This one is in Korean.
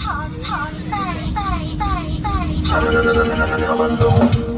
저, 저 사람 따라 이 따라 이 따라 이 따라